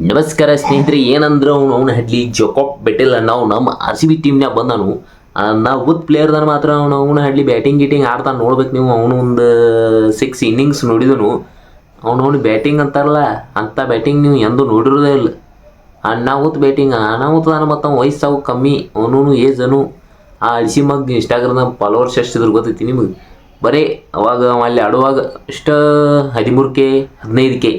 ನಮಸ್ಕಾರ ಸ್ನೇಹಿತರೆ, ಏನಂದ್ರೆ ಅವನು ಅವನ ಹಡ್ಲಿ ಜೋಕಾಪ್ ಬೆಟೆಲ್ ನಾವು ನಮ್ಮ ಆರ್ ಸಿ ಬಿ ಟೀಮ್ನಾಗ ಬಂದನು. ನಾವು ಗುತ್ ಪ್ಲೇಯರ್ದಾನ ಮಾತ್ರ ಅವನು ಅವನ ಹಡ್ಲಿ ಬ್ಯಾಟಿಂಗ್ ಗೀಟಿಂಗ್ ಆಡ್ತಾನೆ ನೋಡ್ಬೇಕು ನೀವು. ಅವನು ಒಂದು ಸಿಕ್ಸ್ ಇನ್ನಿಂಗ್ಸ್ ನೋಡಿದನು. ಅವನು ಬ್ಯಾಟಿಂಗ್ ಅಂತಾರಲ್ಲ ಅಂಥ ಬ್ಯಾಟಿಂಗ್ ನೀವು ಎಂದೂ ನೋಡಿರೋದೇ ಇಲ್ಲ. ಅಣ್ಣಾವತ್ ಬ್ಯಾಟಿಂಗ್ ಅನಾಹುತ ಮತ್ತು ಅವ್ನು ವಯಸ್ಸಾವು ಕಮ್ಮಿ. ಅವನು ಏಜನು ಆ ಅಳಿಸಿ ಮಗ್ ಇನ್ಸ್ಟಾಗ್ರಾಮ್ದಾಗ ಫಾಲೋವರ್ಸ್ ಎಷ್ಟಿದ್ರು ಗೊತ್ತೈತಿ ನಿಮಗೆ? ಬರೀ ಅವಾಗ ಅವ ಅಲ್ಲಿ ಆಡುವಾಗ ಇಷ್ಟ ಹದಿಮೂರು ಕೆ ಹದಿನೈದು ಕೆ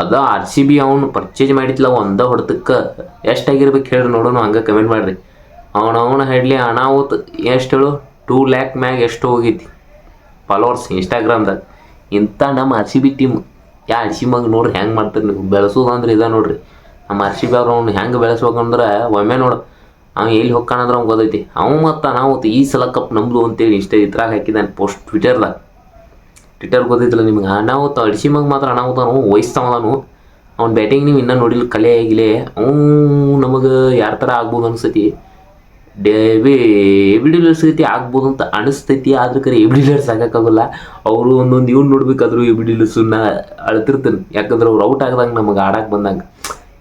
ಅದ ಆರ್ ಸಿ ಬಿ ಅವನು ಪರ್ಚೇಸ್ ಮಾಡಿದ್ಲ ಒಂದ ಹೊಡೆದಕ್ಕೆ ಎಷ್ಟಾಗಿರ್ಬೇಕು ಹೇಳ್ರಿ ನೋಡೋಣ ಹಂಗೆ ಕಮೆಂಟ್ ಮಾಡಿರಿ. ಅವನು ಅವನು ಹೇಳಲಿ ಅನಾಹುತ ಎಷ್ಟು ಹೇಳು? ಟೂ ಲ್ಯಾಕ್ ಮ್ಯಾಗ ಎಷ್ಟು ಹೋಗೈತಿ ಫಾಲೋವರ್ಸ್ ಇನ್ಸ್ಟಾಗ್ರಾಮ್ದಾಗ ಇಂಥ ನಮ್ಮ ಆರ್ ಸಿ ಬಿ ಟೀಮ್ ಯಾ ಆರ್ ಸಿ ಮಗ ನೋಡ್ರಿ ಹೆಂಗೆ ಮಾಡ್ತಾರೆ ನೀವು ಬೆಳೆಸೋದಂದ್ರೆ ಇದ ನೋಡ್ರಿ. ನಮ್ಮ ಆರ್ ಸಿ ಬಿ ಅವ್ರು ಅವ್ನು ಹೆಂಗೆ ಬೆಳೆಸ್ಬೇಕಂದ್ರೆ ಒಮ್ಮೆ ನೋಡು ಅವ್ನು ಎಲ್ಲಿ ಹೋಗ್ಕಾಣಂದ್ರೆ ಅವ್ನು ಗೊತ್ತೈತಿ. ಅವ್ನು ಮತ್ತು ಅನಾಹುತ ಈ ಸಲ ಕಪ್ ನಮ್ದು ಅಂತೇಳಿ ಇಷ್ಟೇ ಇದ್ರಾಗ ಹಾಕಿದ್ದಾನೆ ಪೋಸ್ಟ್ ಟ್ವಿಟರ್ದಾಗ ಟ್ವಿಟರ್ ಗೊತ್ತಿದ್ದಿಲ್ಲ ನಿಮ್ಗೆ. ಅನಾಹುತ ಅಡಿಸಿ ಮಗ ಮಾತ್ರ ಅವನು ವಹಿಸ್ತಾವನು ಅವ್ನ ಬ್ಯಾಟಿಂಗ್ ನೀವು ಇನ್ನೂ ನೋಡಿಲ್ಲ, ಕಲೆ ಆಗಿಲೆ ಅವನು ನಮಗೆ ಯಾರ ಥರ ಆಗ್ಬೋದು ಅನಿಸ್ತೈತಿ ಡೇವಿ ಎಬಿಡಿಲರ್ಸ್ ಗತಿ ಆಗ್ಬೋದು ಅಂತ ಅನಿಸ್ತೈತಿ. ಆದ್ರೆ ಕರೆ ಎಬಿಡಿಲರ್ಸ್ ಆಗೋಕ್ಕಾಗಲ್ಲ ಅವರು ಒಂದೊಂದು ಇವ್ನು ನೋಡ್ಬೇಕಾದ್ರು ಎಬಿಡಿಲರ್ಸನ್ನ ಅಳ್ತಿರ್ತಾನೆ. ಯಾಕಂದ್ರೆ ಅವ್ರು ಔಟ್ ಆಗ್ದಂಗೆ ನಮಗೆ ಆಡಕ್ಕೆ ಬಂದಾಗ.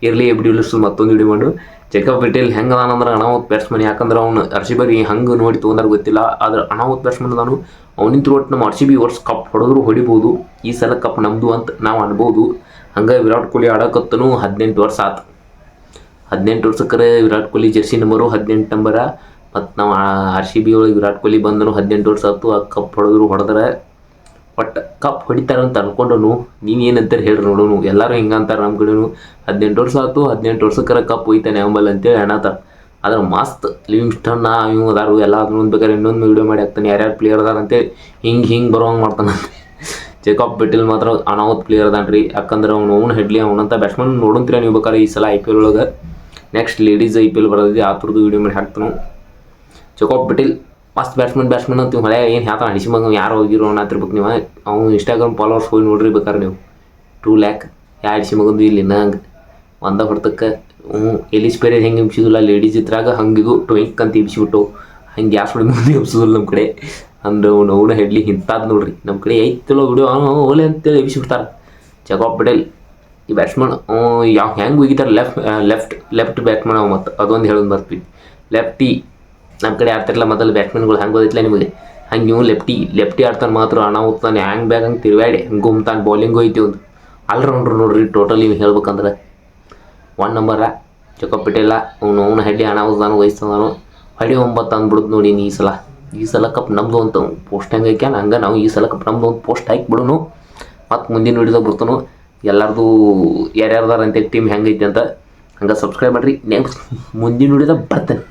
ಇರಲಿ ಎಬಿಡಿಲರ್ಸ್ ಮತ್ತೊಂದು ವಿಡಿಯೋ ಮಾಡು. ಜಕಬ್ ಪಟೇಲ್ ಹೆಂಗೆ ಅದಾನಂದ್ರೆ ಅನಾಹುತ್ ಬ್ಯಾಟ್ಸ್ಮನ್ ಯಾಕಂದ್ರೆ ಅವ್ನು ಆರ್ ಬರಿ ಹಂಗ ನೋಡಿ ಗೊತ್ತಿಲ್ಲ, ಆದ್ರೆ ಅನಾಹುತ್ ಬ್ಯಾಟ್ಸ್ಮನ್ ನಾನು ಅವನಿಂದ ಒಟ್ಟು ನಮ್ಮ ಆರ್ ಸಿ ಬಿ ವರ್ಷ ಕಪ್ ಹೊಡೆದ್ರು ಹೊಡಿಬೋದು, ಈ ಸಲ ಕಪ್ ನಮ್ಮದು ಅಂತ ನಾವು ಅನ್ಬೋದು. ಹಂಗೆ ವಿರಾಟ್ ಕೊಹ್ಲಿ ಆಡಕತ್ತನು ಹದಿನೆಂಟು ವರ್ಷ ಆತು. ಹದಿನೆಂಟು ವರ್ಷಕ್ಕರೆ ವಿರಾಟ್ ಕೊಹ್ಲಿ ಜೆರ್ಸಿ ನಂಬರು ಹದಿನೆಂಟು ನಂಬರ ಮತ್ತು ನಾವು ಆರ್ ಸಿ ಬಿ ಒಳಗೆ ವಿರಾಟ್ ಕೊಹ್ಲಿ ಬಂದನು ಹದಿನೆಂಟು ವರ್ಷ ಆಯ್ತು ಆ ಕಪ್ ಹೊಡೆದ್ರು ಹೊಡೆದ್ರೆ. ಒಟ್ಟು ಕಪ್ ಹೊಡಿತಾರೆ ಅಂತ ಅನ್ಕೊಂಡನು. ನೀನು ಏನಂತಾರೆ ಹೇಳ್ರಿ ನೋಡೋನು. ಎಲ್ಲರೂ ಹಿಂಗೆ ಅಂತಾರೆ ನಮ್ಮ ಕಡೆನು. ಹದಿನೆಂಟು ವರ್ಷ ಆಯ್ತು ಹದಿನೆಂಟು ವರ್ಷಕ್ಕರ ಕಪ್ ಹೋಯ್ತಾನೆ ಅಂಬಲ್ ಅಂತೇಳಿ ಅಣ್ಣತಾರ. ಆದ್ರೆ ಮಸ್ತ್ ಲಿವಿಂಗ್ಸ್ಟನ್ನ ಇವ್ ಅದಾರು, ಎಲ್ಲ ಅದನ್ನೊಂದು ಇನ್ನೊಂದು ವಿಡಿಯೋ ಮಾಡಿ ಹಾಕ್ತಾನೆ. ಯಾರ್ಯಾರು ಪ್ಲೇಯರ್ ಅದಾರ ಅಂತೇಳಿ ಹಿಂಗೆ ಹಿಂಗೆ ಬರೋಂಗೆ ಮಾಡ್ತಾನೆ ಜೇಕಬ್ ಬೆಟ್ಟಿಲ್ ಮಾತ್ರ ಅನಾಹುತ್ ಪ್ಲೇಯರ್ ಅದಾನ್ರಿ ಯಾಕಂದ್ರೆ ಅವ್ನು ಅವ್ನು ಹೆಡ್ಲಿ ಅವನಂತ ಬ್ಯಾಟ್ಸ್ಮನ್ ನೋಡಂತೀರ ನೀವು ಬೇಕಾದ್ರೆ ಈ ಸಲ ಐ ಪಿ ಎಲ್ ಒಳಗೆ. Next ladies I P L ಬರೋದಿದೆ ಆ ಥರದ್ದು ವಿಡಿಯೋ ಮಾಡಿ ಹಾಕ್ತಾನು. ಜೇಕಬ್ ಬೆಟ್ಟಿಲ್ ಮಸ್ತ್ ಬ್ಯಾಟ್ಸ್ಮನ್ ಬ್ಯಾಟ್ಸ್ಮನ್ ಅಂತ ಮಳೆ ಏನು ಹೇಳ್ತಾನೆ? ಅಡಿಸಿ ಮಗ ಯಾರು ಹೋಗಿರೋ ಅನ್ನತ್ತಿರ್ಬೇಕು ನೀವು ಅವ್ನು ಇನ್ಸ್ಟಾಗ್ರಾಮ್ ಫಾಲೋವರ್ಸ್ ಹೋಗಿ ನೋಡ್ರಿ ಬೇಕಾರೆ ನೀವು. ಟೂ ಲ್ಯಾಕ್ ಯಾ ಅಡಿಸಿ ಮಗಂದು ಇಲ್ಲಿ ಹಂಗೆ ಒಂದ ಹೊಡ್ತಕ್ಕೆ ಹ್ಞೂ ಎಲಿಸ್ ಬೇರೆ ಹೆಂಗೆ ಎಬ್ಸಿದಿಲ್ಲ ಲೇಡೀಸ್ ಇದ್ರಾಗ ಹಂಗಿಗೂ ಟ್ವೆಂಕ್ ಅಂತ ಎಬ್ಸಿಬಿಟ್ಟು, ಹಂಗೆ ಗ್ಯಾಸ್ ಹೊಡಿ ಮುಂದೆ ಎಬ್ಸೋದಿಲ್ಲ ನಮ್ಮ ಕಡೆ. ಅಂದ್ರೆ ಅವ್ನು ಅವನ ಹೆಡ್ಲಿ ಇಂಥದ್ದು ನೋಡ್ರಿ. ನಮ್ಮ ಕಡೆ ಐತಿಲ್ಲೋ ವಿಡಿಯೋ ಓಲೆ ಅಂತೇಳಿ ಎಬ್ಸಿಬಿಡ್ತಾರೆ. ಜಗಾಬ್ ಪಟೇಲ್ ಈ ಬ್ಯಾಟ್ಸ್ಮನ್ ಯಾವ ಹೆಂಗೆ ಹೋಗಿದ್ದಾರೆ ಲೆಫ್ಟ್ ಲೆಫ್ಟ್ ಲೆಫ್ಟ್ ಬ್ಯಾಟ್ಮನ್ ಅವ ಮತ್ತು. ಅದೊಂದು ಹೇಳೋದು ಬರ್ತೀವಿ ಲೆಫ್ಟಿ ನಮ್ಮ ಕಡೆ ಆಡ್ತಿರಲ್ಲ ಮೊದಲು ಬ್ಯಾಟ್ಸ್ಮನ್ಗಳು ಹೆಂಗೆ ಓದಿತ್ತಲ್ಲ ನಿಮಗೆ? ಹಂಗೆ ನೀವು ಲೆಫ್ಟಿ ಲೆಫ್ಟಿ ಆಡ್ತಾನೆ ಮಾತ್ರ, ಅನಾಹುತಾನೆ ಹ್ಯಾಂಗ್ ಬ್ಯಾಗ್ ಹಂಗೆ ತಿರುಗಾಡಿ ಹಂಗೆ ಗುಮ್ತಾನೆ ಬೌಲಿಂಗ್ ಹೋಯ್ತಿ ಒಂದು ಆಲ್ರೌಂಡ್ರು ನೋಡ್ರಿ ಟೋಟಲಿ ನೀವು ಹೇಳ್ಬೇಕಂದ್ರೆ. ಒನ್ ನಂಬರ ಚೊಕಪ್ ಅವ್ನು ಅವನು ಹೆಡ್ಡಿ ಅನಾಹುತಾನು ವಹಿಸ್ತಾನು ಹಳ್ಳಿ ಒಂಬತ್ತು ಅಂದ್ಬಿಡುದು ನೋಡಿ ಈ ಸಲ. ಈ ಸಲ ಕಪ್ ನಮ್ದು ಅಂತ ಪೋಸ್ಟ್ ಹೆಂಗೆ ಹಾಕ್ಯಾನ? ಹಂಗೆ ನಾವು ಈ ಸಲ ಕಪ್ ನಮ್ದು ಒಂದು ಪೋಸ್ಟ್ ಹಾಕಿಬಿಡೋನು. ಮತ್ತು ಮುಂದಿನ ವಿಡಿಯೋದಾಗ ಬರ್ತಾನು. ಎಲ್ಲರದು ಯಾರ್ಯಾರ್ದಾರ ಅಂತ ಟೀಮ್ ಹೆಂಗೈತಿ ಅಂತ. ಹಂಗೆ ಸಬ್ಸ್ಕ್ರೈಬ್ ಮಾಡಿರಿ. ನೆಕ್ಸ್ಟ್ ಮುಂದಿನ ವಿಡಿಯೋದಾಗ ಬರ್ತೇನೆ.